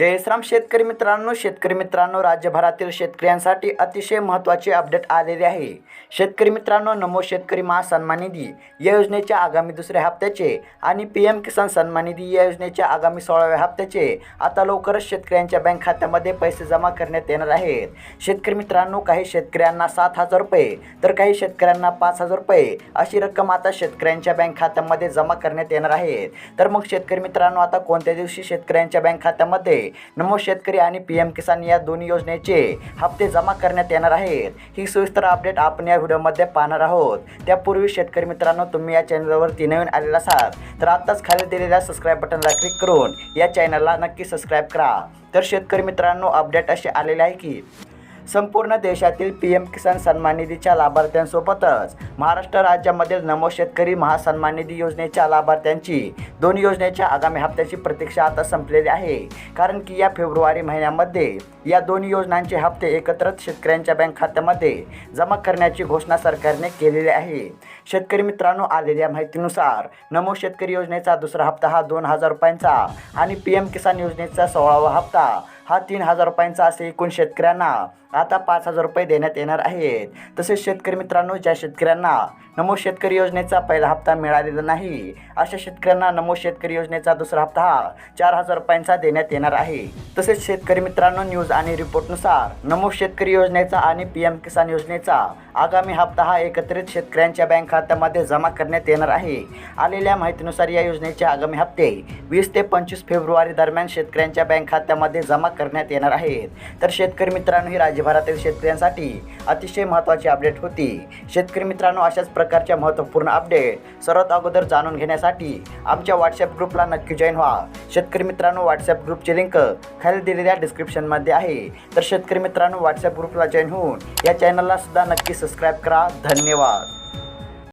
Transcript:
जयश्राम शेतकरी मित्रांनो शेतकरी मित्रांनो राज्यभरातील शेतकऱ्यांसाठी अतिशय महत्त्वाचे अपडेट आलेले आहे. शेतकरी मित्रांनो नमो शेतकरी महासन्मान निधी या योजनेच्या आगामी दुसऱ्या हप्त्याचे आणि पी एम किसान सन्मान निधी या योजनेच्या आगामी सोळाव्या हप्त्याचे आता लवकरच शेतकऱ्यांच्या बँक खात्यामध्ये पैसे जमा करण्यात येणार आहेत. शेतकरी मित्रांनो काही शेतकऱ्यांना सात हजार रुपये तर काही शेतकऱ्यांना पाच हजार रुपये अशी रक्कम आता शेतकऱ्यांच्या बँक खात्यामध्ये जमा करण्यात येणार आहेत तर मग शेतकरी मित्रांनो आता कोणत्या दिवशी शेतकऱ्यांच्या बँक खात्यामध्ये नमो शेतकरी आणि पी एम किसान या दोन्ही योजनेचे हप्ते जमा करण्यात येणार आहेत. ही सविस्तर अपडेट आपण या व्हिडिओमध्ये पाहणार आहोत. त्यापूर्वी शेतकरी मित्रांनो तुम्ही या चॅनलवरती नवीन आलेला असाल तर आत्ताच खाली दिलेल्या सबस्क्राईब बटनला क्लिक करून या चॅनलला नक्की सबस्क्राईब करा. तर शेतकरी मित्रांनो अपडेट असे आलेले आहे की संपूर्ण देशातील पी एम किसान सन्मान निधीच्या लाभार्थ्यांसोबतच महाराष्ट्र राज्यामधील नमो शेतकरी महासन्मान निधी योजनेच्या लाभार्थ्यांची दोन योजनेच्या आगामी हप्त्याची प्रतीक्षा आता संपलेली आहे. कारण की या फेब्रुवारी महिन्यामध्ये या दोन योजनांचे हप्ते एकत्रच शेतकऱ्यांच्या बँक खात्यामध्ये जमा करण्याची घोषणा सरकारने केलेली आहे. शेतकरी मित्रांनो आलेल्या माहितीनुसार नमो शेतकरी योजनेचा दुसरा हप्ता हा दोन हजार रुपयांचा आणि पी एम किसान योजनेचा सोळावा हप्ता हा तीन हजार रुपयांचा असे एकूण शेतकऱ्यांना आता पाच हजार रुपये देण्यात येणार आहेत. तसेच शेतकरी मित्रांनो ज्या शेतकऱ्यांना नमो शेतकरी योजनेचा पहिला हप्ता मिळालेला नाही अशा शेतकऱ्यांना नमो शेतकरी योजनेचा दुसरा हप्ता हा चार हजार रुपयांचा देण्यात येणार आहे. तसेच शेतकरी मित्रांनो न्यूज आणि रिपोर्टनुसार नमो शेतकरी योजनेचा आणि पी एम किसान योजनेचा आगामी हप्ता हा एकत्रित शेतकऱ्यांच्या बँक खात्यामध्ये जमा करण्यात येणार आहे. आलेल्या माहितीनुसार या योजनेचे आगामी हप्ते वीस ते पंचवीस फेब्रुवारी दरम्यान शेतकऱ्यांच्या बँक खात्यामध्ये जमा करण्यात येणार आहेत. तर शेतकरी मित्रांनो ही राज्यभरातील शेतकऱ्यांसाठी अतिशय महत्त्वाची अपडेट होती. शेतकरी मित्रांनो अशाच प्रकारच्या महत्त्वपूर्ण अपडेट सर्वात अगोदर जाणून घेण्यासाठी आमच्या व्हॉट्सअप ग्रुपला नक्की जॉईन व्हा. शेतकरी मित्रांनो व्हॉट्सअप ग्रुपची लिंक खाली दिलेल्या डिस्क्रिप्शनमध्ये आहे. तर शेतकरी मित्रांनो व्हॉट्सअप ग्रुपला जॉईन होऊन या चॅनलला सुद्धा नक्की सबस्क्राईब करा. धन्यवाद.